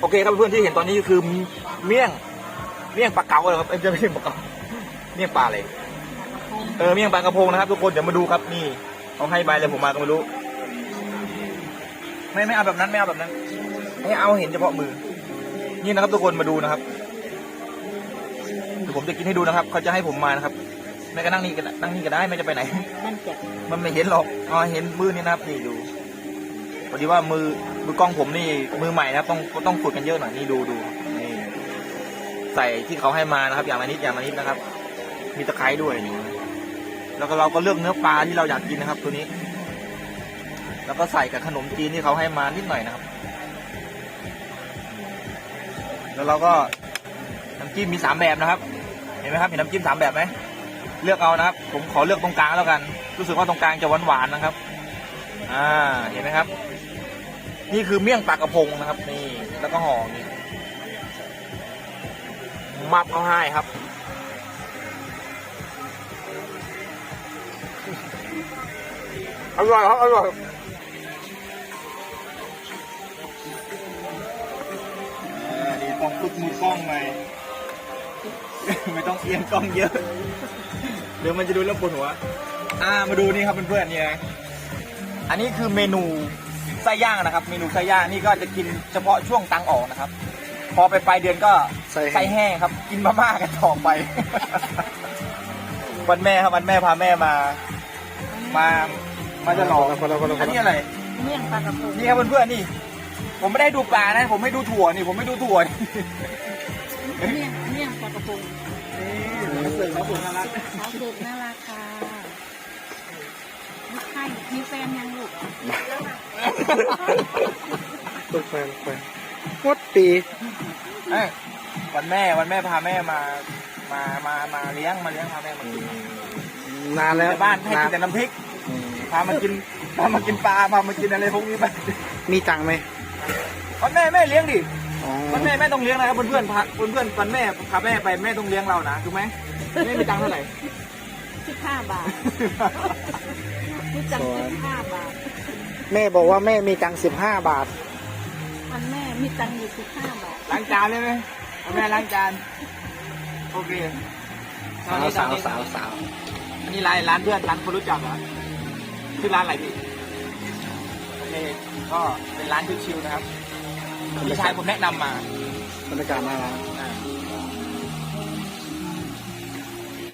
โอเคครับเพื่อนๆที่เห็นตอนนี้คือเมี่ยงเมี่ยงปลาเก๋าเหรอครับเอ้ยไม่ใช่เมี่ยงปลาเก๋าเมี่ยงปลาอะไรเออเมี่ยงปลากระพงนะครับทุกคนเดี๋ยวมาดูครับนี่เขาให้ใบเลยผมมาก็ไม่รู้ ไม่ไม่เอาแบบนั้นไม่เอาแบบนั้นให้เอาเห็นเฉพาะมือ นี่นะครับทุกคนมาดูนะครับเดี๋ยวผมจะกินให้ดูนะครับเขาจะให้ผมมานะครับแม่ก็นั่งนี่กันนั่งนี่ก็ได้ไม่จะไปไหนมันจะมันไม่เห็นหรอกอ๋อเห็นมือนี่นะครับนี่ดู พอดีว่ามือมือกล้องผมนี่มือใหม่นะครับต้องต้องฝึกกันเยอะหน่อยนี่ดูดูนี่ใส่ที่เขาให้มานะครับ อย่างละนิดอย่างละนิดนะครับ มีตะไคร้ด้วยนี่แล้วก็เราก็เลือกเนื้อปลาที่เราอยากกินนะครับ ตัวนี้ แล้วก็ใส่กับขนมจีนที่เขาให้มานิดหน่อยนะครับ แล้วเราก็น้ำจิ้มมีสามแบบนะครับ เห็นไหมครับเห็นน้ำจิ้มสามแบบไหมเลือกเอานะครับ ผมขอเลือกตรงกลางแล้วกัน รู้สึกว่าตรงกลางจะหวานหวานๆนะครับ อ่าเห็นไหมครับ นี่คือเมี่ยงปากกระพงนะครับ นี่แล้วก็ห่อนี่มับเอาให้ครับอร่อยครับอร่อยดีต้องฝึกมือกล้องหน่อยไม่ต้องเอียงกล้องเยอะ เดี๋ยวมันจะดูแล้วปวดหัว อ่ามาดูนี่ครับเพื่อนๆเนี่ย อันนี้คือเมนูไส้ย่างนะครับ เมนูไส้ย่างนี่ก็จะกินเฉพาะช่วงตังออกนะครับ พอไปปลายเดือนก็ไส้แห้งแห้งครับ กินมาม่ากันต่อไป วันแม่ครับวันแม่พาแม่มา มามาจะหลอกคนละคนละคนละอันนี้อะไร เมี่ยงปลากระพงนี่ครับเพื่อนๆนี่ ผมไม่ได้ดูปลานะ ผมไม่ดูถั่วนี่ ผมไม่ดูถั่วนี่เมี่ยงเมี่ยงปลากระพงนี่เสิร์ฟครับผมน่ารักสาวเด็กน่ารักค่ะลูกไข่มีแฟนยังลูก ตัวแฟนแฟนวัดปีเอ้ยวันแม่วันแม่พาแม่มา มามามาเลี้ยงมาเลี้ยงพาแม่มากินนานแล้วในบ้านให้นากินแต่น้ำพริกพามากินพามากินปลาพามากินอะไรพวกนี้ไปมีตังค์ไหมวันแม่แม่เลี้ยงดิอ๋อวันแม่แม่ต้องเลี้ยงนะครับเพื่อนๆพาเพื่อนๆวันแม่พาแม่ไปแม่ต้องเลี้ยงเรานะถูกไหมแม่มีตังค์เท่าไหร่สิบห้าบาทรู้จักสิบห้าบาท แม่บอกว่าแม่มีตังค์สิบห้าบาทมันแม่มีตังค์อยู่สิบห้าบาทล้างจานเลยไหมวันแม่ล้างจาน โอเคตอนนี้ตสาอนวนี้สาวสาวอันนี้ร้านร้านเพื่อนร้านคนรู้จักเหรอชื่อร้านอะไรพี่โอเคก็เป็นร้านชิวๆนะครับพี่ชายผมแนะนำมาบรรยากาศน่ารัก